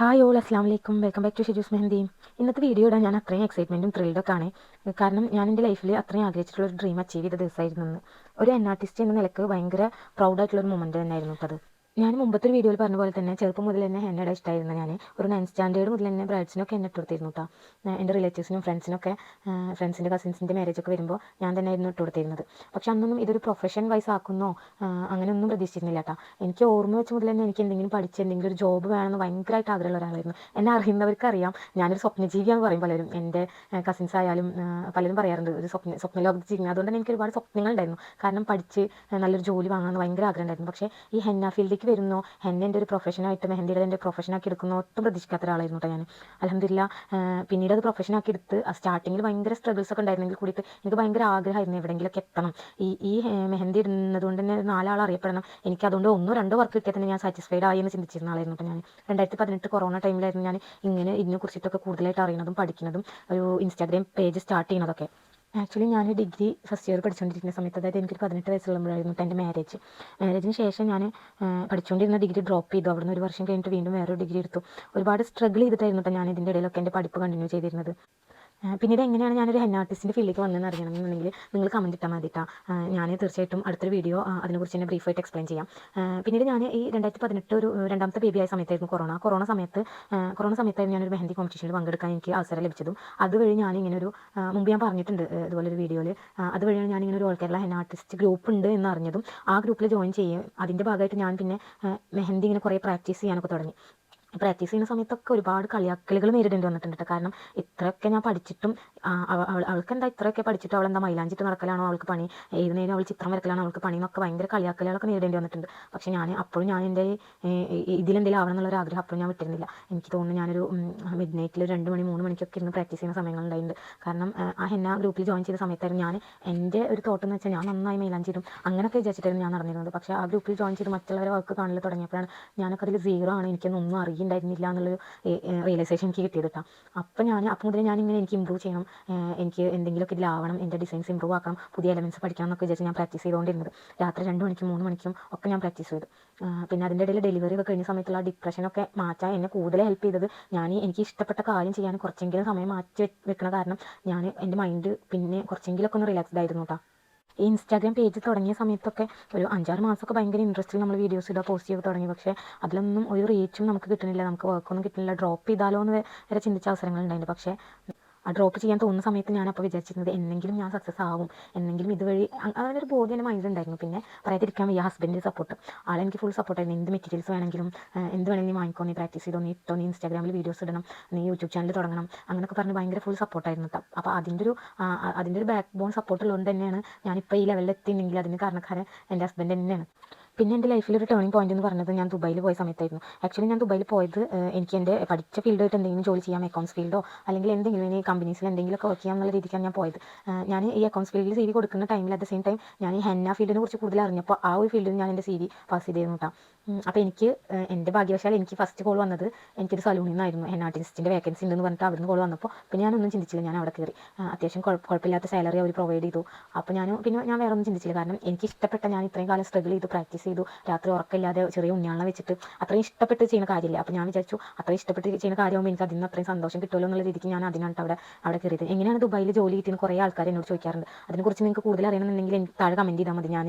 Hi all അസ്ലാം വലൈക്കും welcome back to Shiju's mehandi ഇന്നത്തെ വീഡിയോ ഇടാൻ ഞാൻ അത്രയും എക്സൈറ്റ്മെന്റും ഒക്കെ ആണ്. കാരണം ഞാൻ എന്റെ ലൈഫിൽ അത്രയും ആഗ്രഹിച്ചിട്ടുള്ള ഒരു ഡ്രീം അച്ചീവ് ചെയ്ത ദിവസമായിരുന്നു ഒരു എൻ ആർട്ടിസ്റ്റ് എന്ന നിലയ്ക്ക് ഭയങ്കര പ്രൗഡായിട്ടുള്ള ഒരു മൊമെന്റ് തന്നെയായിരുന്നു അത് ഞാൻ മുമ്പത്തെ വീഡിയോയിൽ പറഞ്ഞ പോലെ തന്നെ ചെറുപ്പം മുതൽ തന്നെ ഹെന്നയുടെ ഇഷ്ടമായിരുന്നു ഞാൻ ഒരു നയൻ സ്റ്റാൻഡേർഡ് മുതൽ തന്നെ ബ്രൈഡ്സിനൊക്കെ എന്നെ ഇട്ടുകൊടുത്തിരുന്നു കേട്ടോ എന്റെ റിലേറ്റീവ്സിനും ഫ്രണ്ട്സിനൊക്കെ ഫ്രണ്ട്സിന്റെ കസിൻസിന്റെ മാരേജ് ഒക്കെ വരുമ്പോൾ ഞാൻ തന്നെ ആയിരുന്നു ഇട്ടുകൊടുത്തിരുന്നത്. പക്ഷെ അന്നൊന്നും ഇതൊരു പ്രൊഫഷൻ വൈസ് ആക്കുന്നോ അങ്ങനെയൊന്നും പ്രതീക്ഷിച്ചിരുന്നില്ല കേട്ടോ എനിക്ക് ഓർമ്മ വെച്ച് മുതൽ തന്നെ എനിക്ക് എന്തെങ്കിലും പഠിച്ച് എന്തെങ്കിലും ഒരു ജോബ് വേണമെന്ന് ഭയങ്കരമായിട്ട് ആഗ്രഹമുള്ള ഒരാളായിരുന്നു. എന്നെ അറിയുന്നവർക്ക് അറിയാം ഞാനൊരു സ്വപ്നജീവിയാന്ന് പറയും പലരും എന്റെ കസിൻസ് ആയാലും പലരും പറയാറുണ്ട് ഒരു സ്വപ്ന സ്വപ്ന ലോകത്ത് ജീവിക്കുന്നത് അതുകൊണ്ട് തന്നെ എനിക്ക് ഒരുപാട് സ്വപ്നങ്ങളുണ്ടായിരുന്നു. കാരണം പഠിച്ച് നല്ലൊരു ജോലി വാങ്ങാമെന്ന് ഭയങ്കര ആഗ്രഹം ഉണ്ടായിരുന്നു പക്ഷേ ഈ ഹെന്ന ഫീൽഡിലേക്ക് വരുന്നു. എന്നെ എന്റെ ഒരു പ്രൊഫഷനായിട്ട് മെഹന്തിയുടെ എന്റെ പ്രൊഫഷനാക്കി എടുക്കുന്നു. ഒട്ടും പ്രതീക്ഷിക്കാത്ത ഒരാളായിരുന്നു കേട്ടോ ഞാൻ അലഹമില്ല പിന്നീട് അത് പ്രൊഫഷനാക്കി എടുത്ത് സ്റ്റാർട്ടിങ്ങിൽ ഭയങ്കര സ്ട്രഗിൾസ് ഒക്കെ ഉണ്ടായിരുന്നെങ്കിൽ കൂടിയിട്ട് എനിക്ക് ഭയങ്കര ആഗ്രഹമായിരുന്നു എവിടെയെങ്കിലുമൊക്കെ എത്തണം. ഈ ഈ മെഹന്തി ഇടുന്നത് കൊണ്ട് തന്നെ നാലാൾ അറിയപ്പെടണം. എനിക്ക് അതുകൊണ്ട് ഒന്നോ രണ്ടോ വർക്ക് കിട്ടിയാൽ തന്നെ ഞാൻ സാറ്റിസ്ഫൈഡ് ആയി എന്ന് ചിന്തിച്ചിരുന്ന ആളായിരുന്നു കേട്ടോ ഞാൻ രണ്ടായിരത്തി പതിനെട്ട് കൊറോണ ടൈമിലായിരുന്നു ഞാൻ ഇങ്ങനെ ഇതിനെ കുറിച്ചിട്ടൊക്കെ കൂടുതലായിട്ട് അറിയണതും പഠിക്കുന്നതും ഒരു ഇൻസ്റ്റാഗ്രാം പേജ് സ്റ്റാർട്ട് ചെയ്യുന്നതൊക്കെ ആക്ച്വലി ഞാൻ ഡിഗ്രി ഫസ്റ്റ് ഇയർ പഠിച്ചുകൊണ്ടിരിക്കുന്ന സമയത്ത് അതായത് എനിക്ക് പതിനെട്ട് വയസ്സുള്ളപ്പോഴായിരുന്നു എന്റെ മാരേജ് മാരേജിന് ശേഷം ഞാൻ പഠിച്ചുകൊണ്ടിരുന്ന ഡിഗ്രി ഡ്രോപ്പ് ചെയ്തു. അവിടുന്ന് ഒരു വർഷം കഴിഞ്ഞിട്ട് വീണ്ടും വേറൊരു ഡിഗ്രി എടുത്തു. ഒരുപാട് സ്ട്രഗിൾ ചെയ്തിട്ടായിരുന്നു കേട്ടോ ഞാൻ ഇതിന്റെ ഇടയിലൊക്കെ എന്റെ പഠിപ്പ് കണ്ടിന്യൂ ചെയ്തിരുന്നത്. പിന്നീട് എങ്ങനെയാണ് ഞാനൊരു ഹെൻ ആർട്ടിസ്റ്റിന്റെ ഫീൽഡിലേക്ക് വന്നതെന്ന് അറിയണമെന്നുണ്ടെങ്കിൽ നിങ്ങൾ കമന്റ് ഇട്ടാൽ മതി കേട്ടോ ഞാൻ തീർച്ചയായിട്ടും അടുത്തൊരു വീഡിയോ അതിനെക്കുറിച്ച് തന്നെ ബ്രീഫായിട്ട് എക്സ്പ്ലെയിൻ ചെയ്യാം. പിന്നീട് ഞാൻ ഈ രണ്ടായിരത്തി പതിനെട്ട് ഒരു രണ്ടാമത്തെ ബേബി ആയ സമയത്തായിരുന്നു കൊറോണ കൊറോണ സമയത്ത് കൊറോണ സമയത്തായിരുന്നു ഞാനൊരു മെഹന്തി കോമ്പറ്റീഷനിൽ പങ്കെടുക്കാൻ എനിക്ക് അവസരം ലഭിച്ചതും. അതുവഴി ഞാൻ ഇങ്ങനെ ഒരു മുമ്പ് ഞാൻ പറഞ്ഞിട്ടുണ്ട് ഇതുപോലെ ഒരു വീഡിയോയിൽ അതുവഴിയാണ് ഞാൻ ഇങ്ങനെ ഒരു all Kerala henna artist group ഉണ്ട് എന്ന് അറിഞ്ഞതും. ആ ഗ്രൂപ്പിൽ ജോയിൻ ചെയ്യും. അതിന്റെ ഭാഗമായിട്ട് ഞാൻ പിന്നെ മെഹന്തി ഇങ്ങനെ കുറേ പ്രാക്ടീസ് ചെയ്യാനൊക്കെ തുടങ്ങി. പ്രാക്ടീസ് ചെയ്യുന്ന സമയത്തൊക്കെ ഒരുപാട് കളിയാക്കലുകൾ നേരിടേണ്ടി വന്നിട്ടുണ്ട് കാരണം ഇത്രയൊക്കെ ഞാൻ പഠിച്ചിട്ടും അവൾക്ക് എന്താ ഇത്രയൊക്കെ പഠിച്ചിട്ട് അവൾ എന്താ മൈലാഞ്ചിട്ട് നടക്കലാണോ അവൾക്ക് പണി? ഏത് നേരം അവൾ ചിത്രം വരക്കലാണോ അവൾക്ക് പണി എന്നൊക്കെ ഭയങ്കര കളിയാക്കലുകളൊക്കെ നേരിടേണ്ടി വന്നിട്ടുണ്ട്. പക്ഷേ ഞാൻ അപ്പോഴും ഞാൻ എന്റെ ഇതിലെന്തെങ്കിലും ആവണം എന്നുള്ള ഒരു ആഗ്രഹം അപ്പോഴും ഞാൻ വിട്ടിരുന്നില്ല. എനിക്ക് തോന്നുന്നു ഞാനൊരു മിഡ് നൈറ്റിൽ രണ്ട് മണി മൂന്ന് മണിക്കൊക്കെ ഇരുന്ന് പ്രാക്ടീസ് ചെയ്യുന്ന സമയങ്ങളുണ്ടായിട്ടുണ്ട് കാരണം ആ ഹെന്ന ഗ്രൂപ്പിൽ ജോയിൻ ചെയ്ത സമയത്തായിരുന്നു ഞാൻ എന്റെ ഒരു തോട്ടം എന്ന് വെച്ചാൽ ഞാൻ നന്നായി മൈലാഞ്ചി ഇടും അങ്ങനെയൊക്കെ വിചാരിച്ചിട്ടായിരുന്നു ഞാൻ നടന്നിരുന്നത്. പക്ഷേ ആ ഗ്രൂപ്പിൽ ജോയിൻ ചെയ്ത് മറ്റുള്ളവരെ വർക്ക് കാണൽ തുടങ്ങിയപ്പോഴാണ് ഞാനൊക്കെ അതിൽ സീറോ ആണ്. എനിക്കൊന്നും അറിയില്ല. ഉണ്ടായിരുന്നില്ല എന്നുള്ളൊരു റിയലൈസേഷൻ എനിക്ക് കിട്ടിയത് കേട്ടോ. അപ്പം ഞാൻ അപ്പം മുതൽ ഞാനിങ്ങനെ എനിക്ക് ഇമ്പ്രൂവ് ചെയ്യണം എനിക്ക് എന്തെങ്കിലുമൊക്കെ ഇതിലാവണം എന്റെ ഡിസൈൻസ് ഇമ്പ്രൂവ് ആക്കണം പുതിയ എലമെന്റ്സ് പഠിക്കണം എന്നൊക്കെ വിചാരിച്ച് ഞാൻ പ്രാക്ടീസ് ചെയ്തുകൊണ്ടിരുന്നത്. രാത്രി രണ്ട് മണിക്കും മൂന്ന് മണിക്കും ഒക്കെ ഞാൻ പ്രാക്ടീസ് ചെയ്തു. പിന്നെ അതിന്റെ ഇടയിൽ ഡെലിവറി ഒക്കെ കഴിഞ്ഞ സമയത്തുള്ള ഡിപ്രഷനൊക്കെ മാറ്റാൻ എന്നെ കൂടുതൽ ഹെൽപ്പ് ചെയ്തത് ഞാൻ എനിക്ക് ഇഷ്ടപ്പെട്ട കാര്യം ചെയ്യാൻ കുറച്ചെങ്കിലും സമയം മാറ്റി വെക്കണ കാരണം ഞാൻ എന്റെ മൈൻഡ് പിന്നെ കുറച്ചെങ്കിലൊക്കെ ഒന്ന് റിലാക്സ്ഡ് ആയിരുന്നു കേട്ടോ. ഇൻസ്റ്റാഗ്രാം പേജ് തുടങ്ങിയ സമയത്തൊക്കെ ഒരു അഞ്ചാറ് മാസമൊക്കെ ഭയങ്കര ഇൻട്രസ്റ്റിൽ നമ്മൾ വീഡിയോസ് ഇടുക പോസ്റ്റ് ചെയ്ത് തുടങ്ങി. പക്ഷേ അതിലൊന്നും ഒരു റീച്ചും നമുക്ക് കിട്ടുന്നില്ല. നമുക്ക് വർക്കൊന്നും കിട്ടുന്നില്ല. ഡ്രോപ്പ് ചെയ്താലോ എന്ന് വരെ ചിന്തിച്ച അവസരങ്ങളുണ്ടായിരുന്നു പക്ഷേ ആ ഡ്രോപ്പ് ചെയ്യാൻ തോന്നുന്ന സമയത്ത് ഞാൻ അപ്പോൾ വിചാരിച്ചിരുന്നത് എന്നെങ്കിലും ഞാൻ സക്സസ് ആവും. എന്നെങ്കിലും ഇതുവഴി അങ്ങനൊരു ബോധ്യം എന്റെ മൈൻഡിലുണ്ടായിരുന്നു പിന്നെ പറയാതിരിക്കാൻ വയ്യ ഹസ്ബൻഡിന്റെ സപ്പോർട്ട് ആളെനിക്ക് ഫുൾ സപ്പോർട്ടായിരുന്നു എന്ത് മെറ്റീരിയൽസ് വേണമെങ്കിലും എന്ത് വേണമെങ്കിലും വാങ്ങിക്കോ നീ പ്രാക്ടീസ് ചെയ്തോ നീ ഇട്ടോ നീ ഇൻസ്റ്റാഗ്രാമിൽ വീഡിയോസ് ഇടണം നീ യൂട്യൂബ് ചാനൽ തുടങ്ങണം അങ്ങനെയൊക്കെ പറഞ്ഞ് ഭയങ്കര ഫുൾ സപ്പോർട്ടായിരുന്നു കേട്ടോ അപ്പോൾ അതിന്റെ ഒരു അതിന്റെ ഒരു ബാക്ക് ബോൺ സപ്പോർട്ടുള്ളതുകൊണ്ട് തന്നെയാണ് ഞാനിപ്പോൾ ഈ ലെവലിൽ എത്തിയിട്ടുണ്ടെങ്കിൽ അതിന് കാരണക്കാരൻ എന്റെ ഹസ്ബൻഡ് തന്നെയാണ്. പിന്നെ എന്റെ ലൈഫിൽ ഒരു ടേണിംഗ് പോയിന്റ് എന്ന് പറഞ്ഞത് ഞാൻ ദുബായിൽ പോയ സമയത്തായിരുന്നു. ആക്ച്വലി ഞാൻ ദുബായിൽ പോയത് എനിക്ക് എന്റെ പഠിച്ച ഫീൽഡായിട്ട് എന്തെങ്കിലും ജോലി ചെയ്യാം അക്കൗണ്ട്സ് ഫീൽഡോ അല്ലെങ്കിൽ എന്തെങ്കിലും ഇനി കമ്പനീസിൽ എന്തെങ്കിലുമൊക്കെ വർക്ക് ചെയ്യാം എന്നുള്ള രീതിക്കാണ് ഞാൻ പോയത്. ഞാൻ ഈ അക്കൗണ്ട്സ് ഫീൽഡിൽ സി വി കൊടുക്കുന്ന ടൈമിൽ അറ്റ് ദ സെയിം ടൈം ഞാൻ ഈ ഹെന്ന ഫീൽഡിനെ കുറിച്ച് കൂടുതൽ അറിഞ്ഞപ്പോൾ ആ ഒരു ഫീൽഡിൽ ഞാൻ എന്റെ സി വി പാസ് ചെയ്തിരുന്നു കേട്ടോ അപ്പോൾ എനിക്ക് എന്റെ ഭാഗ്യവശാൽ എനിക്ക് ഫസ്റ്റ് കോൾ വന്നത് എനിക്കൊരു സലൂണിൽ നിന്നായിരുന്നു ഹെന്നാ ആർട്ടിസ്റ്റിന്റെ വേക്കൻസി ഉണ്ടെന്ന് പറഞ്ഞിട്ട് അവിടുന്ന് കോൾ വന്നപ്പോൾ പിന്നെ ഞാനൊന്നും ചിന്തിച്ചില്ല ഞാൻ അവിടെ കയറി അത്യാവശ്യം കുഴപ്പമില്ലാത്ത സാലറി അവർ പ്രൊവൈഡ് ചെയ്തു. അപ്പോൾ ഞാൻ പിന്നെ ഞാൻ വേറെ ഒന്നും ചിന്തിച്ചില്ല. കാരണം എനിക്ക് ഇഷ്ടപ്പെട്ട ഞാൻ ഇത്രയും കാലം സ്ട്രഗിൾ ചെയ്ത് പ്രാക്ടീസ് ചെയ്തു. രാത്രി ഉറക്കമില്ലാതെ ചെറിയ ഉണ്ണിയാളെ വെച്ചിട്ട് അത്രയും ഇഷ്ടപ്പെട്ട് ചെയ്യുന്ന കാര്യമില്ല. അപ്പോൾ ഞാൻ വിചാരിച്ചു അത്രയും ഇഷ്ടപ്പെട്ട് ചെയ്യുന്ന കാര്യമാകുമ്പോൾ എനിക്ക് അതിൽ നിന്ന് അത്രയും സന്തോഷം കിട്ടുമല്ലോ എന്നുള്ള രീതിക്ക് ഞാൻ അതിനാണ് അവിടെ അവിടെ കയറിയത്. എങ്ങനെയാണ് ദുബായിൽ ജോലി കിട്ടിയെന്ന് കുറേ ആൾക്കാർ എന്നോട് ചോദിക്കാറുണ്ട്. അതിനെക്കുറിച്ച് നിങ്ങൾക്ക് കൂടുതൽ അറിയണമെന്നുണ്ടെങ്കിൽ എനിക്ക് താഴെ കമന്റ് ചെയ്താൽ മതി. ഞാൻ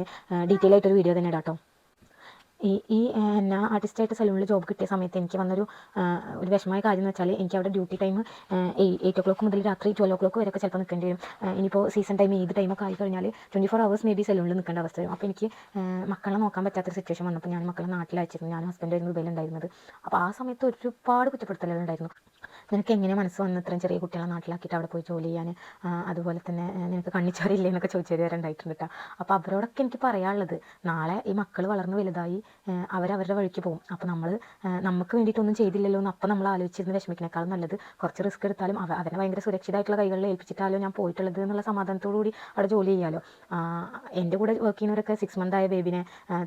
ഡീറ്റെയിൽ ആയിട്ടൊരു വീഡിയോ തന്നെ ഇടാട്ടോ ഈ ഈ എന്നാ ആർട്ടിസ്റ്റായിട്ട് സലൂണിൽ ജോബ് കിട്ടിയ സമയത്ത് എനിക്ക് വന്നൊരു ഒരു വിഷമമായ കാര്യം എന്ന് വെച്ചാൽ എനിക്ക് അവിടെ duty time eight o'clock മുതൽ രാത്രി ട്വൽവ് ഓ ക്ലോക്ക് വരെയൊക്കെ ചിലപ്പോൾ നിൽക്കേണ്ടി വരും. ഇനിയിപ്പോൾ സീസൺ ടൈം ഏത് ടൈമൊക്കെ ആയി കഴിഞ്ഞാൽ twenty four hours may be സലൂണിൽ നിൽക്കേണ്ട അവസ്ഥ വരും. അപ്പോൾ എനിക്ക് മക്കളെ നോക്കാൻ പറ്റാത്തൊരു സിറ്റുവേഷൻ വന്നപ്പോൾ ഞാൻ മക്കളെ നാട്ടിൽ അയച്ചിരുന്നു ഞാൻ ഹസ്ബൻഡായിരുന്നു ദുബൈയിലുണ്ടായിരുന്നത്. അപ്പോൾ ആ സമയത്ത് ഒരുപാട് കുറ്റപ്പെടുത്തലുകളുണ്ടായിരുന്നു. നിനക്ക് എങ്ങനെ മനസ്സ് വന്ന് ഇത്രയും ചെറിയ കുട്ടികളെ നാട്ടിലാക്കിയിട്ട് അവിടെ പോയി ജോലി ചെയ്യാൻ? അതുപോലെ തന്നെ നിനക്ക് കണ്ണിച്ചോരില്ലേ എന്നൊക്കെ ചോദിച്ചു വരെ ഉണ്ടായിട്ടുണ്ട് കേട്ടോ അപ്പോൾ അവരോടൊക്കെ എനിക്ക് പറയാനുള്ളത് നാളെ ഈ മക്കൾ വളർന്ന് വലുതായി അവരവരുടെ വഴിക്ക് പോകും. അപ്പോൾ നമ്മൾ നമുക്ക് വേണ്ടിയിട്ടൊന്നും ചെയ്തില്ലല്ലോ എന്ന് അപ്പം നമ്മൾ ആലോചിച്ചിരുന്ന് വിഷമിക്കുന്നേക്കാളും നല്ലത്. കുറച്ച് റിസ്ക് എടുത്താലും അവ അവരെ ഭയങ്കര സുരക്ഷിതമായിട്ടുള്ള കൈകളിൽ ഏൽപ്പിച്ചിട്ടാലോ ഞാൻ പോയിട്ടുള്ളത് എന്നുള്ള സമാധാനത്തോടു കൂടി അവിടെ ജോലി ചെയ്യാലോ. എന്റെ കൂടെ വർക്ക് ചെയ്യുന്നവരൊക്കെ സിക്സ് മന്ത് ആയ ബേബിനെ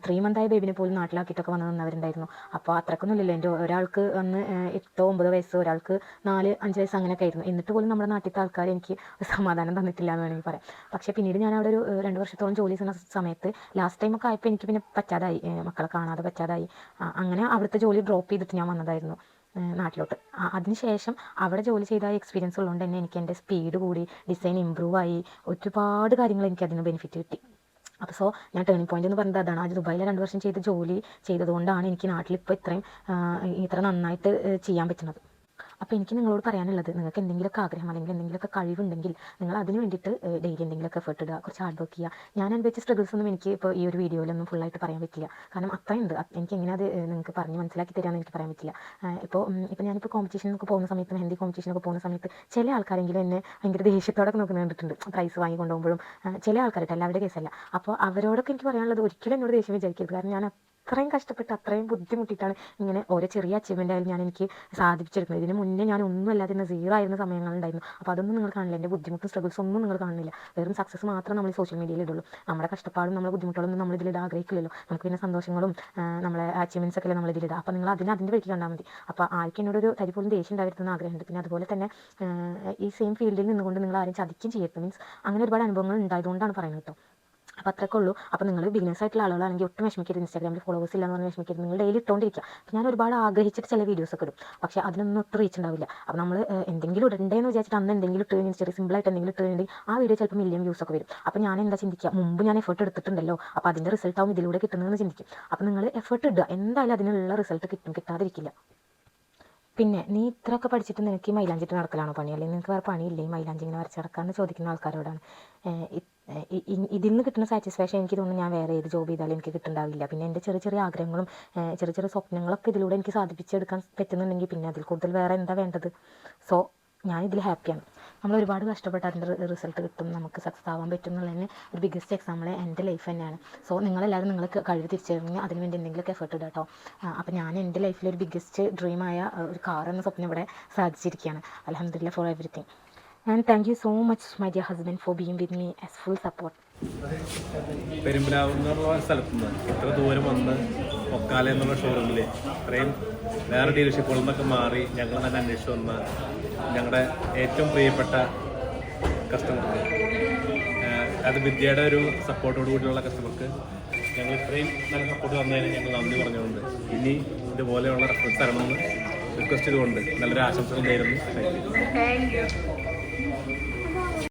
ത്രീ മന്ത് ആയ ബേബിനെ പോലും നാട്ടിലാക്കിയിട്ടൊക്കെ വന്ന് നിന്നവരുണ്ടായിരുന്നു. അപ്പോൾ അത്രക്കൊന്നുമില്ലല്ലോ. എന്റെ ഒരാൾക്ക് വന്ന് എട്ടോ ഒമ്പതോ വയസ്സോ ഒരാൾക്ക് നാല് അഞ്ച് വയസ്സ് അങ്ങനെയൊക്കെ ആയിരുന്നു. എന്നിട്ട് പോലും നമ്മുടെ നാട്ടിലത്തെ ആൾക്കാർ എനിക്ക് സമാധാനം തന്നിട്ടില്ല എന്ന് വേണമെങ്കിൽ പറയാം. പക്ഷേ പിന്നീട് ഞാൻ അവിടെ ഒരു രണ്ട് വർഷത്തോളം ജോലി ചെയ്യുന്ന സമയത്ത് ലാസ്റ്റ് ടൈമൊക്കെ ആയപ്പോൾ എനിക്ക് പിന്നെ പറ്റാതായി. മക്കളെ കാണാതെ പറ്റാതായി. അങ്ങനെ അവിടുത്തെ ജോലി ഡ്രോപ്പ് ചെയ്തിട്ട് ഞാൻ വന്നതായിരുന്നു നാട്ടിലോട്ട്. അതിനുശേഷം അവിടെ ജോലി ചെയ്ത എക്സ്പീരിയൻസ് ഉള്ളതുകൊണ്ട് തന്നെ എനിക്ക് എന്റെ സ്പീഡ് കൂടി ഡിസൈൻ ഇമ്പ്രൂവ് ആയി ഒരുപാട് കാര്യങ്ങൾ എനിക്ക് അതിന് ബെനിഫിറ്റ് കിട്ടി. അപ്പോൾ സോ ഞാൻ ടേണിംഗ് പോയിന്റ് എന്ന് പറയുന്നത് അതാണ്. ആ ദുബായിൽ രണ്ട് വർഷം ചെയ്ത് ജോലി ചെയ്തതുകൊണ്ടാണ് എനിക്ക് നാട്ടിൽ ഇപ്പോൾ ഇത്രയും ഇത്ര നന്നായിട്ട് ചെയ്യാൻ പറ്റുന്നത്. അപ്പോൾ എനിക്ക് നിങ്ങളോട് പറയാനുള്ളത് നിങ്ങൾക്ക് എന്തെങ്കിലുമൊക്കെ ആഗ്രഹം അല്ലെങ്കിൽ എന്തെങ്കിലുമൊക്കെ കഴിവുണ്ടെങ്കിൽ നിങ്ങൾ അതിന് വേണ്ടിയിട്ട് ഡെയിലി എന്തെങ്കിലുമൊക്കെ എഫേർട്ട് ഇടുക കുറച്ച് ഹാർഡ് വർക്ക് ചെയ്യുക. ഞാൻ അനുഭവിച്ച സ്ട്രഗിൾസ് ഒന്നും എനിക്ക് ഇപ്പോൾ ഈ ഒരു വീഡിയോയിലൊന്നും ഫുള്ളായിട്ട് പറയാൻ പറ്റില്ല. കാരണം അത്രയുണ്ട്. അത് എനിക്ക് എങ്ങനെ അത് നിങ്ങൾക്ക് പറഞ്ഞ് മനസ്സിലാക്കി തരാമെന്ന് എനിക്ക് പറയാൻ പറ്റില്ല. ഇപ്പോൾ ഇപ്പോൾ ഞാനിപ്പോൾ കോമ്പറ്റീഷനൊക്കെ പോകുന്ന സമയത്ത് ഹിന്ദി കോമ്പറ്റീഷനൊക്കെ പോകുന്ന സമയത്ത് ചില ആൾക്കാരെങ്കിലും എന്നെ ഭയങ്കര ദേഷ്യത്തോടെ നോക്കുന്ന കണ്ടിട്ടുണ്ട്. പ്രൈസ് വാങ്ങി കൊണ്ടുപോകുമ്പോഴും ചില ആൾക്കാരായിട്ട് എല്ലാവരുടെ കേസല്ല അപ്പോൾ അവരോടൊക്കെ എനിക്ക് പറയാനുള്ളത് ഒരിക്കലും എന്നോട് ദേഷ്യം വിചാരിക്കരുത് കാരണം ഞാൻ അത്രയും കഷ്ടപ്പെട്ട് അത്രയും ബുദ്ധിമുട്ടിയിട്ടാണ് ഇങ്ങനെ ഓരോ ചെറിയ അച്ചീവ്മെന്റ് ആയാലും ഞാൻ എനിക്ക് സാധിപ്പിച്ചെടുക്കുന്നത്. ഇതിന് മുന്നേ ഞാൻ ഒന്നും അല്ലാതെ സീറോ ആയിരുന്ന സമയങ്ങളുണ്ടായിരുന്നു. അപ്പോൾ അതൊന്നും നിങ്ങൾ കാണില്ല. എന്റെ ബുദ്ധിമുട്ടും സ്ട്രഗിൾസ് ഒന്നും നിങ്ങൾ കാണില്ല. വെറും സക്സസ് മാത്രം നമ്മൾ സോഷ്യൽ മീഡിയയിൽ ഇടുള്ളൂ. നമ്മുടെ കഷ്ടപ്പാടും നമ്മുടെ ബുദ്ധിമുട്ടുകളും നമ്മൾ ഇതിലിടാൻ ആഗ്രഹിക്കില്ലല്ലോ. നമുക്ക് പിന്നെ സന്തോഷങ്ങളും നമ്മളെ അച്ചീവ്മെന്റ്സ് ഒക്കെ നമ്മൾ ഇതിലിടുക അപ്പോൾ നിങ്ങൾ അതിന് അതിന്റെ വഴിക്ക് കണ്ടാൽ മതി. അപ്പോൾ ആർക്കും എന്നോടൊരു തരി പോലും ദേഷ്യം ഉണ്ടായിരുന്നു ആഗ്രഹമുണ്ട്. പിന്നെ അതുപോലെ തന്നെ ഈ സെയിം ഫീൽഡിൽ നിന്നുകൊണ്ട് നിങ്ങൾ ആരും ചതിക്കും ചെയ്യരുത്. മീൻസ് അങ്ങനെ ഒരുപാട് അനുഭവങ്ങൾ ഉണ്ടായതുകൊണ്ടാണ് പറയുന്നത് കേട്ടോ. അപ്പോൾ അത്രയൊക്കെ ഉള്ളൂ. അപ്പോൾ നിങ്ങൾ ബിഗിനേഴ്സ് ആയിട്ടുള്ള ആളുകളാണെങ്കിൽ ഒട്ടും വിഷമിക്കരുത്. ഇൻസ്റ്റാഗ്രാമിൽ ഫോളോവേഴ്സ് ഇല്ലെന്ന് പറഞ്ഞ് വിഷമിക്കരുത്. നിങ്ങൾ ഡെയിലി ഇട്ടുകൊണ്ടിരിക്കുക ഞാൻ ഒരുപാട് ആഗ്രഹിച്ചിട്ട് ചില വീഡിയോസ് ഒക്കെ ഇടും. പക്ഷെ അതിനൊന്നും ഒട്ടും റീച്ച് ഉണ്ടാവില്ല. അപ്പോൾ നമ്മൾ എന്തെങ്കിലും ഇടണ്ടേന്ന് വിചാരിച്ചിട്ട് അന്ന് എന്തെങ്കിലും ഇട്ട് കഴിഞ്ഞാൽ ചെറിയ സിമ്പിളായിട്ട് എന്തെങ്കിലും ഇട്ട് കഴിഞ്ഞിട്ടുണ്ടെങ്കിൽ ആ വീഡിയോ ചിലപ്പോൾ മില്യൺ വ്യൂസ് ഒക്കെ വരും. അപ്പോൾ ഞാൻ എന്താ ചിന്തിക്കുക മുമ്പ് ഞാൻ എഫേർട്ട് എടുത്തിട്ടുണ്ടല്ലോ. അപ്പോൾ അതിന്റെ റിസൾട്ട് ആവും ഇതിലൂടെ കിട്ടുന്നതെന്ന് ചിന്തിക്കും. അപ്പോൾ നിങ്ങൾ എഫേർട്ട് ഇടുക. എന്തായാലും അതിനുള്ള റിസൾട്ട് കിട്ടും. കിട്ടാതിരിക്കില്ല. പിന്നെ നീ ഇത്രയൊക്കെ പഠിച്ചിട്ട് നിനക്ക് ഈ മൈലാഞ്ചിട്ട് നടക്കലാണോ പണി? അല്ലെങ്കിൽ നിനക്ക് വേറെ പണിയില്ലേ? ഈ മൈലാഞ്ചി ഇങ്ങനെ വരച്ച് നടക്കാമെന്ന് ചോദിക്കുന്ന ആൾക്കാരോടാണ്. ഇതിൽ നിന്ന് കിട്ടുന്ന സാറ്റിസ്ഫാക്ഷൻ എനിക്ക് തോന്നുന്നു ഞാൻ വേറെ ഏത് ജോബ് ചെയ്താലും എനിക്ക് കിട്ടുന്നുണ്ടാവില്ല പിന്നെ എന്റെ ചെറിയ ചെറിയ ആഗ്രഹങ്ങളും ചെറിയ ചെറിയ സ്വപ്നങ്ങളൊക്കെ ഇതിലൂടെ എനിക്ക് സാധിപ്പിച്ചെടുക്കാൻ പറ്റുന്നുണ്ടെങ്കിൽ പിന്നെ അതിൽ കൂടുതൽ വേറെ എന്താ വേണ്ടത്? സോ ഞാൻ ഇതിൽ ഹാപ്പിയാണ് നമ്മൾ ഒരുപാട് കഷ്ടപ്പെട്ട് അതിന്റെ റിസൾട്ട് കിട്ടും നമുക്ക് സക്സസ് ആവാൻ പറ്റും എന്നുള്ളതിന് ഒരു ബിഗ്ഗസ്റ്റ് എക്സാമ്പിൾ എന്റെ ലൈഫ് തന്നെയാണ്. സോ നിങ്ങളെല്ലാവരും നിങ്ങൾക്ക് കഴിവ് തിരിച്ചറിഞ്ഞ് അതിന് വേണ്ടി എന്തെങ്കിലുമൊക്കെ എഫേർട്ട് ഇടുക കേട്ടോ അപ്പോൾ ഞാൻ എന്റെ ലൈഫിൽ ഒരു ബിഗ്ഗസ്റ്റ് ഡ്രീമായ ഒരു കാർ എന്ന സ്വപ്നം ഇവിടെ സാധിച്ചിരിക്കുകയാണ്. അലഹമില്ല for everything and thank you so much my dear husband for being with me as full support Perumbilavu എന്നുള്ള സ്ഥലത്ത് ഇത്ര ദൂരം വന്ന് ഒക്കാല എന്നുള്ള ഷോറൂമിൽ ഇത്രയും വേറെ ഡീലർഷിപ്പുകളിൽ നിന്നൊക്കെ മാറി ഞങ്ങൾ തന്നെ അന്വേഷിച്ച് വന്ന ഞങ്ങളുടെ ഏറ്റവും പ്രിയപ്പെട്ട കസ്റ്റമർക്ക് അത് വിദ്യയുടെ ഒരു സപ്പോർട്ടോട് കൂടിയുള്ള കസ്റ്റമർക്ക് ഞങ്ങൾ ഇത്രയും നല്ല സപ്പോർട്ട് വന്നതിന് ഞങ്ങൾ നന്ദി പറഞ്ഞുകൊണ്ട് ഇനി ഇതുപോലെയുള്ള റെഫറൻസ് തരണമെന്ന് റിക്വസ്റ്റ് ചെയ്തുകൊണ്ട് നല്ലൊരു ആശംസകൾ നേരുന്നു. Thank you